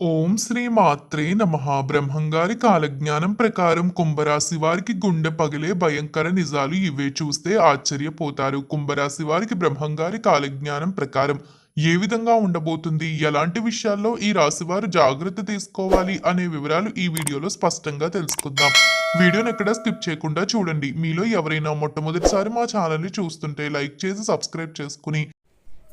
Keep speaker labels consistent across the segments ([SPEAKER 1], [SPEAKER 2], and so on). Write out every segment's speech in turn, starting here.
[SPEAKER 1] ఓం శ్రీ మాత్రే నమ. బ్రహ్మంగారి కాలజ్ఞానం ప్రకారం కుంభరాశి వారికి గుండె పగిలే భయంకర నిజాలు ఇవే చూస్తే ఆశ్చర్యపోతారు. కుంభరాశి వారికి బ్రహ్మంగారి కాలజ్ఞానం ప్రకారం ఏ విధంగా ఉండబోతుంది? ఎలాంటి విషయాల్లో ఈ రాశి వారు జాగ్రత్త తీసుకోవాలి అనే వివరాలు ఈ వీడియోలో స్పష్టంగా తెలుసుకుందాం. వీడియోని ఎక్కడ స్కిప్ చేయకుండా చూడండి. మీలో ఎవరైనా మొట్టమొదటిసారి మా ఛానల్ని చూస్తుంటే లైక్ చేసి సబ్స్క్రైబ్ చేసుకుని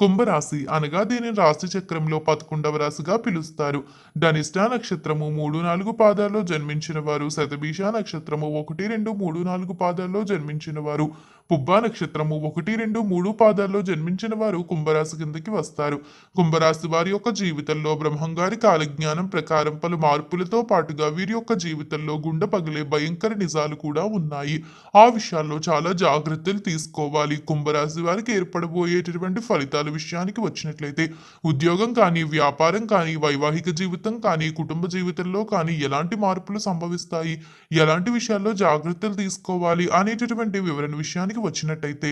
[SPEAKER 1] కుంభరాశి అనగా దీనిని రాశి చక్రంలో పదకొండవ రాశిగా పిలుస్తారు. ధనిష్ట నక్షత్రము మూడు నాలుగు పాదాల్లో జన్మించిన వారు శతభీష నక్షత్రము ఒకటి రెండు మూడు నాలుగు పాదాల్లో జన్మించిన వారు పుబ్బా నక్షత్రము ఒకటి రెండు మూడు పాదాల్లో జన్మించిన వారు కుంభరాశి కిందకి వస్తారు. కుంభరాశి వారి యొక్క జీవితంలో బ్రహ్మంగారి కాలజ్ఞానం ప్రకారం పలు మార్పులతో పాటుగా వీరి యొక్క జీవితంలో గుండె పగిలే భయంకర నిజాలు కూడా ఉన్నాయి. ఆ విషయాల్లో చాలా జాగ్రత్తలు తీసుకోవాలి. కుంభరాశి వారికి ఏర్పడబోయేటటువంటి ఫలితాలు విషయానికి వచ్చినట్లయితే ఉద్యోగం కానీ వ్యాపారం కానీ వైవాహిక జీవితం కానీ కుటుంబ జీవితంలో కానీ ఎలాంటి మార్పులు సంభవిస్తాయి? ఎలాంటి విషయాల్లో జాగ్రత్తలు తీసుకోవాలి? అనేటటువంటి వివరణ విషయానికి వచ్చినట్టయితే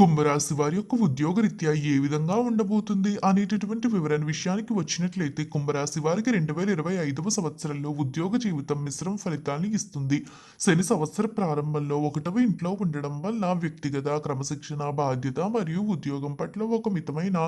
[SPEAKER 1] కుంభరాశి వారి యొక్క ఉద్యోగరీత్యా ఏ విధంగా ఉండబోతుంది అనేటటువంటి వివరణ విషయానికి వచ్చినట్లయితే కుంభరాశి వారికి రెండు వేల ఇరవై ఐదవ సంవత్సరంలో ఉద్యోగ జీవితం మిశ్రమ ఫలితాన్ని ఇస్తుంది. శని సంవత్సర ప్రారంభంలో ఒకటవ ఇంట్లో ఉండడం వల్ల వ్యక్తిగత క్రమశిక్షణ బాధ్యత మరియు ఉద్యోగం పట్ల ఒక మితమైన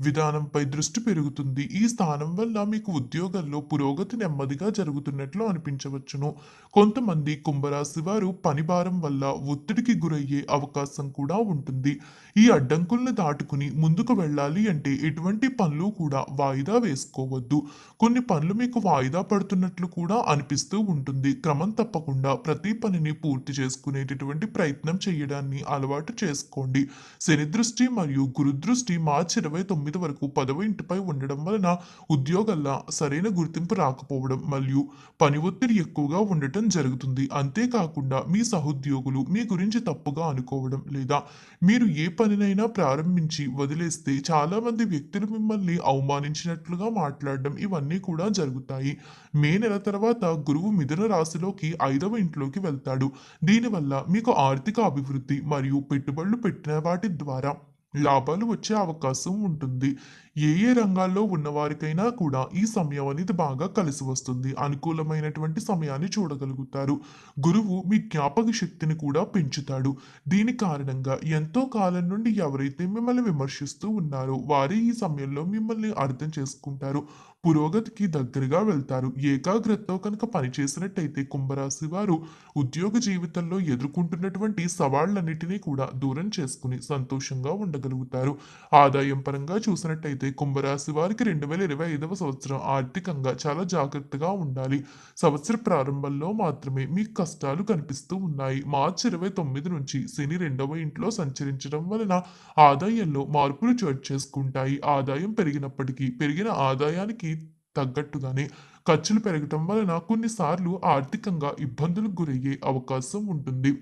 [SPEAKER 1] విధానంపై దృష్టి పెరుగుతుంది. ఈ స్థానం వల్ల మీకు ఉద్యోగంలో పురోగతి నెమ్మదిగా జరుగుతున్నట్లు అనిపించవచ్చును. కొంతమంది కుంభరాశి వారు పని భారం వల్ల ఒత్తిడికి గురయ్యే అవకాశం కూడా ఉంటుంది. ఈ అడ్డంకులను దాటుకుని ముందుకు వెళ్ళాలి అంటే ఎటువంటి పనులు కూడా వాయిదా వేసుకోవద్దు. కొన్ని పనులు మీకు వాయిదా పడుతున్నట్లు కూడా అనిపిస్తూ ఉంటుంది. క్రమం తప్పకుండా ప్రతి పనిని పూర్తి చేసుకునేటటువంటి ప్రయత్నం చేయడాన్ని అలవాటు చేసుకోండి. శని దృష్టి మరియు గురుదృష్టి మార్చి ఇరవై తొమ్మిది వరకు పదవ ఇంటిపై ఉండడం వలన ఉద్యోగంలో సరైన గుర్తింపు రాకపోవడం మరియు పని ఒత్తిడి ఎక్కువగా ఉండటం జరుగుతుంది. అంతేకాకుండా మీ సహోద్యోగులు మీ గురించి తప్పుగా అనుకోవడం లేదా మీరు ఏ పనినైనా ప్రారంభించి వదిలేస్తే చాలామంది వ్యక్తులు మిమ్మల్ని అవమానించినట్లుగా మాట్లాడడం ఇవన్నీ కూడా జరుగుతాయి. మే నెల తర్వాత గురువు మిథున రాశిలోకి ఐదవ ఇంట్లోకి వెళ్తాడు. దీనివల్ల మీకు ఆర్థిక అభివృద్ధి మరియు పెట్టుబడులు పెట్టిన వాటి ద్వారా లాభాలు వచ్చే అవకాశం ఉంటుంది. ఏ ఏ రంగాల్లో ఉన్నవారికైనా కూడా ఈ సమయం అనేది బాగా కలిసి వస్తుంది. అనుకూలమైనటువంటి సమయాన్ని చూడగలుగుతారు. గురువు మీ జ్ఞాపక శక్తిని కూడా పెంచుతాడు. దీని కారణంగా ఎంతో కాలం నుండి ఎవరైతే మిమ్మల్ని విమర్శిస్తూ ఉన్నారో వారే ఈ సమయంలో మిమ్మల్ని అర్థం చేసుకుంటారు. పురోగతికి దగ్గరగా వెళ్తారు. ఏకాగ్రతతో కనుక పనిచేసినట్టయితే కుంభరాశి వారు ఉద్యోగ జీవితంలో ఎదుర్కొంటున్నటువంటి సవాళ్ళన్నిటినీ కూడా దూరం చేసుకుని సంతోషంగా ఉండగలుగుతారు. ఆదాయం పరంగా చూసినట్టయితే కుంభరాశి వారికి రెండు వేల ఇరవై ఐదవ సంవత్సరం ఆర్థికంగా చాలా జాగ్రత్తగా ఉండాలి. సంవత్సర ప్రారంభంలో మాత్రమే మీ కష్టాలు కనిపిస్తూ ఉన్నాయి. మార్చి ఇరవై తొమ్మిది నుంచి శని రెండవ ఇంట్లో సంచరించడం వలన ఆదాయంలో మార్పులు చోటు చేసుకుంటాయి. ఆదాయం పెరిగినప్పటికీ పెరిగిన ఆదాయానికి తగ్గట్టుగానే ఖర్చులు పెరగటం వలన కొన్నిసార్లు ఆర్థికంగా ఇబ్బందులకు గురయ్యే అవకాశం ఉంటుంది.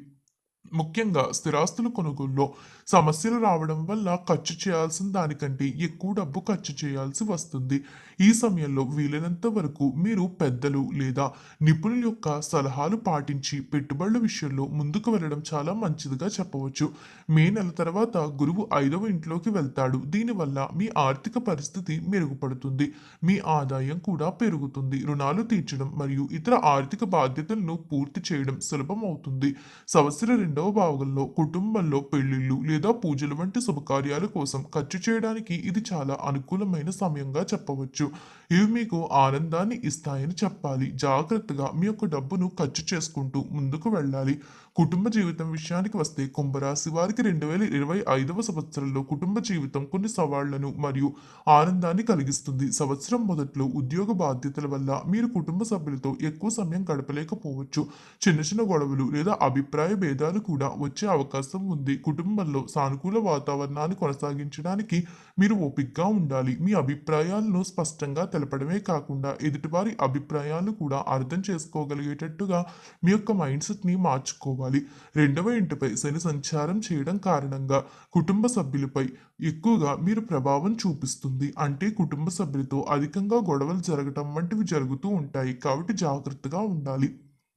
[SPEAKER 1] ముఖ్యంగా స్థిరాస్తుల కొనుగోలులో సమస్యలు రావడం వల్ల ఖర్చు చేయాల్సిన దానికంటే ఎక్కువ డబ్బు ఖర్చు చేయాల్సి వస్తుంది. ఈ సమయంలో వీలైనంత వరకు మీరు పెద్దలు లేదా నిపుణుల యొక్క సలహాలు పాటించి పెట్టుబడుల విషయంలో ముందుకు వెళ్ళడం చాలా మంచిదిగా చెప్పవచ్చు. మే నెల తర్వాత గురువు ఐదవ ఇంట్లోకి వెళ్తాడు. దీనివల్ల మీ ఆర్థిక పరిస్థితి మెరుగుపడుతుంది. మీ ఆదాయం కూడా పెరుగుతుంది. రుణాలు తీర్చడం మరియు ఇతర ఆర్థిక బాధ్యతలను పూర్తి చేయడం సులభం అవుతుంది సంవత్సర రెండవ భాగంలో కుటుంబంలో పెళ్ళిళ్ళు లేదా పూజలు వంటి శుభకార్యాల కోసం ఖర్చు చేయడానికి ఇది చాలా అనుకూలమైన సమయంగా చెప్పవచ్చు. sur ఇవి మీకు ఆనందాన్ని ఇస్తాయని చెప్పాలి. జాగ్రత్తగా మీ యొక్క డబ్బును ఖర్చు చేసుకుంటూ ముందుకు వెళ్ళాలి. కుటుంబ జీవితం విషయానికి వస్తే కుంభరాశి వారికి రెండు వేల ఇరవై ఐదవ సంవత్సరంలో కుటుంబ జీవితం కొన్ని సవాళ్ళను మరియు ఆనందాన్ని కలిగిస్తుంది. సంవత్సరం మొదట్లో ఉద్యోగ బాధ్యతల వల్ల మీరు కుటుంబ సభ్యులతో ఎక్కువ సమయం గడపలేకపోవచ్చు. చిన్న చిన్న గొడవలు లేదా అభిప్రాయ భేదాలు కూడా వచ్చే అవకాశం ఉంది. కుటుంబంలో సానుకూల వాతావరణాన్ని కొనసాగించడానికి మీరు ఓపికగా ఉండాలి. మీ అభిప్రాయాలను స్పష్టంగా తెలపడమే కాకుండా ఎదుటివారి అభిప్రాయాలు కూడా అర్థం చేసుకోగలిగేటట్టుగా మీ యొక్క మైండ్ సెట్ని మార్చుకోవాలి. రెండవ ఇంటిపై శని సంచారం చేయడం కారణంగా కుటుంబ సభ్యులపై ఎక్కువగా మీరు ప్రభావం చూపిస్తుంది. అంటే కుటుంబ సభ్యులతో అధికంగా గొడవలు జరగటం వంటివి జరుగుతూ ఉంటాయి. కాబట్టి జాగ్రత్తగా ఉండాలి.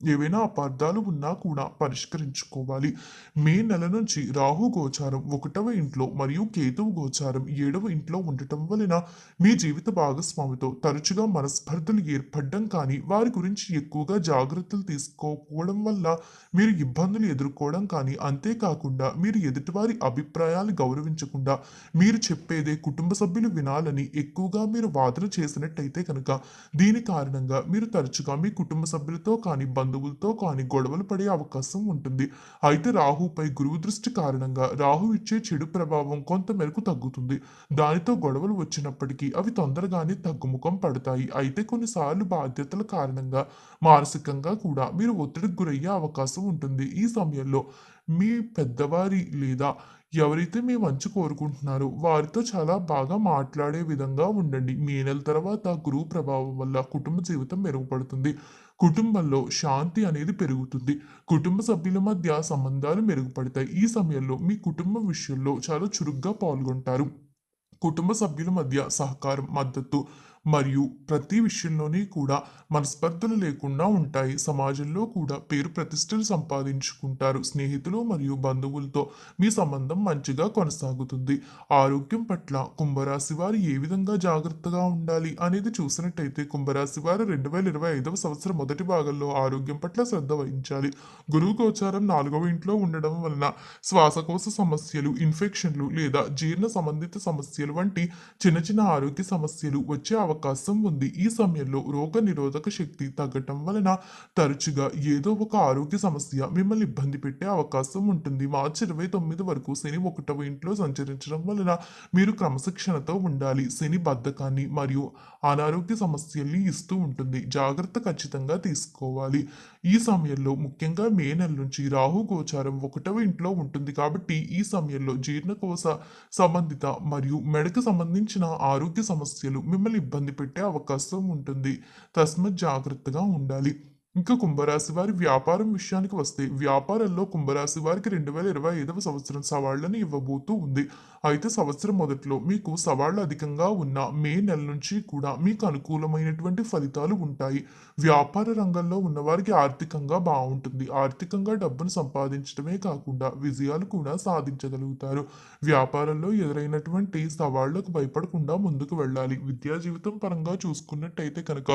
[SPEAKER 1] ఏవైనా అపార్థాలు ఉన్నా కూడా పరిష్కరించుకోవాలి. మే నెల నుంచి రాహు గోచారం ఒకటవ ఇంట్లో మరియు కేతువు గోచారం ఏడవ ఇంట్లో ఉండటం వలన మీ జీవిత భాగస్వామితో తరచుగా మనస్పర్ధలు ఏర్పడడం కానీ వారి గురించి ఎక్కువగా జాగ్రత్తలు తీసుకోకపోవడం వల్ల మీరు ఇబ్బందులు ఎదుర్కోవడం కానీ అంతేకాకుండా మీరు ఎదుటివారి అభిప్రాయాలు గౌరవించకుండా మీరు చెప్పేదే కుటుంబ సభ్యులు వినాలని ఎక్కువగా మీరు వాదన చేసినట్టయితే కనుక దీని కారణంగా మీరు తరచుగా మీ కుటుంబ సభ్యులతో కానీ బంధువులతో కానీ గొడవలు పడే అవకాశం ఉంటుంది. అయితే రాహుపై గురువు దృష్టి కారణంగా రాహు ఇచ్చే చెడు ప్రభావం కొంత మేరకు తగ్గుతుంది. దానితో గొడవలు వచ్చినప్పటికీ అవి తొందరగానే తగ్గుముఖం పడతాయి. అయితే కొన్నిసార్లు బాధ్యతల కారణంగా మానసికంగా కూడా మీరు ఒత్తిడికి గురయ్యే అవకాశం ఉంటుంది. ఈ సమయంలో మీ పెద్దవారి లేదా ఎవరైతే మీ మంచి కోరుకుంటున్నారో వారితో చాలా బాగా మాట్లాడే విధంగా ఉండండి. మే నెల తర్వాత గురువు ప్రభావం వల్ల కుటుంబ జీవితం మెరుగుపడుతుంది. కుటుంబంలో శాంతి అనేది పెరుగుతుంది. కుటుంబ సభ్యుల మధ్య సంబంధాలు మెరుగుపడతాయి. ఈ సమయంలో మీ కుటుంబ విషయంలో చాలా చురుగ్గా పాల్గొంటారు. కుటుంబ సభ్యుల మధ్య సహకారం మద్దతు మరియు ప్రతి విషయంలోనే కూడా మనస్పర్ధలు లేకుండా ఉంటాయి. సమాజంలో కూడా పేరు ప్రతిష్టలు సంపాదించుకుంటారు. స్నేహితులు మరియు బంధువులతో మీ సంబంధం మంచిగా కొనసాగుతుంది. ఆరోగ్యం పట్ల కుంభరాశి వారు ఏ విధంగా జాగ్రత్తగా ఉండాలి అనేది చూసినట్టయితే కుంభరాశి వారు రెండు వేల ఇరవై ఐదవ సంవత్సరం మొదటి భాగంలో ఆరోగ్యం పట్ల శ్రద్ధ వహించాలి. గురువు గోచారం నాలుగవ ఇంట్లో ఉండడం వలన శ్వాసకోశ సమస్యలు ఇన్ఫెక్షన్లు లేదా జీర్ణ సంబంధిత సమస్యలు వంటి చిన్న చిన్న ఆరోగ్య సమస్యలు వచ్చే అవకాశం ఉంది. ఈ సమయంలో రోగ నిరోధక శక్తి తగ్గటం వలన తరచుగా ఏదో ఒక ఆరోగ్య సమస్య మిమ్మల్ని ఇబ్బంది పెట్టే అవకాశం ఉంటుంది. మార్చి ఇరవై తొమ్మిది వరకు శని ఒకటవ ఇంట్లో సంచరించడం వలన మీరు క్రమశిక్షణతో ఉండాలి. శని బద్ధకాన్ని మరియు అనారోగ్య సమస్యల్ని ఇస్తూ ఉంటుంది. జాగ్రత్త ఖచ్చితంగా తీసుకోవాలి. ఈ సమయంలో ముఖ్యంగా మే నెల నుంచి రాహు గోచారం ఒకటవ ఇంట్లో ఉంటుంది కాబట్టి ఈ సమయంలో జీర్ణకోశ సంబంధిత మరియు మెడకు సంబంధించిన ఆరోగ్య సమస్యలు మిమ్మల్ని ఇబ్బంది పెట్టే అవకాశం ఉంటుంది. తస్మత్ జాగ్రత్తగా ఉండాలి. ఇంకా కుంభరాశి వారి వ్యాపారం విషయానికి వస్తే వ్యాపారంలో కుంభరాశి వారికి రెండు వేల ఇరవై ఐదవ సంవత్సరం సవాళ్ళను ఇవ్వబోతూ ఉంది. అయితే సంవత్సరం మొదట్లో మీకు సవాళ్ళు అధికంగా ఉన్న మే నెల నుంచి కూడా మీకు అనుకూలమైనటువంటి ఫలితాలు ఉంటాయి. వ్యాపార రంగంలో ఉన్నవారికి ఆర్థికంగా బాగుంటుంది. ఆర్థికంగా డబ్బును సంపాదించడమే కాకుండా విజయాలు కూడా సాధించగలుగుతారు. వ్యాపారంలో ఎదురైనటువంటి సవాళ్ళకు భయపడకుండా ముందుకు వెళ్ళాలి. విద్యా జీవితం పరంగా చూసుకున్నట్టయితే కనుక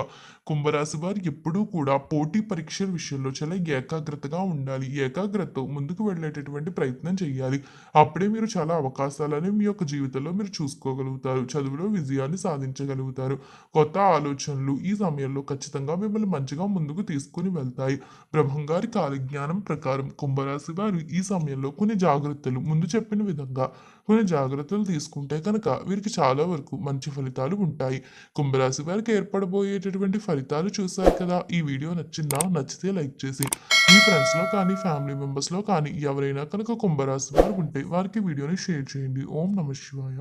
[SPEAKER 1] కుంభరాశి వారు ఎప్పుడూ కూడా పోటీ పరీక్షల విషయంలో చాలా ఏకాగ్రతగా ఉండాలి. ఏకాగ్రతతో ముందుకు వెళ్ళేటటువంటి ప్రయత్నం చేయాలి. అప్పుడే మీరు చాలా అవకాశాలను మీ యొక్క జీవితంలో మీరు చూసుకోగలుగుతారు. చదువులో విజయాన్ని సాధించగలుగుతారు. కొత్త ఆలోచనలు ఈ సమయంలో ఖచ్చితంగా మిమ్మల్ని మంచిగా ముందుకు తీసుకుని వెళ్తాయి. బ్రహ్మంగారి కాలజ్ఞానం ప్రకారం కుంభరాశి వారు ఈ సమయంలో కొన్ని జాగ్రత్తలు ముందు చెప్పిన విధంగా కొన్ని జాగ్రత్తలు తీసుకుంటే కనుక వీరికి చాలా వరకు మంచి ఫలితాలు ఉంటాయి. కుంభరాశి వారికి ఏర్పడబోయేటటువంటి ఫలితాలు చూశారు కదా. ఈ వీడియో నచ్చిందా? నచ్చితే లైక్ చేసి మీ ఫ్రెండ్స్లో కానీ ఫ్యామిలీ మెంబర్స్లో కానీ ఎవరైనా కనుక కుంభరాశి వారు ఉంటే వారికి వీడియోని షేర్ చేయండి. ఓం నమ శివాయ.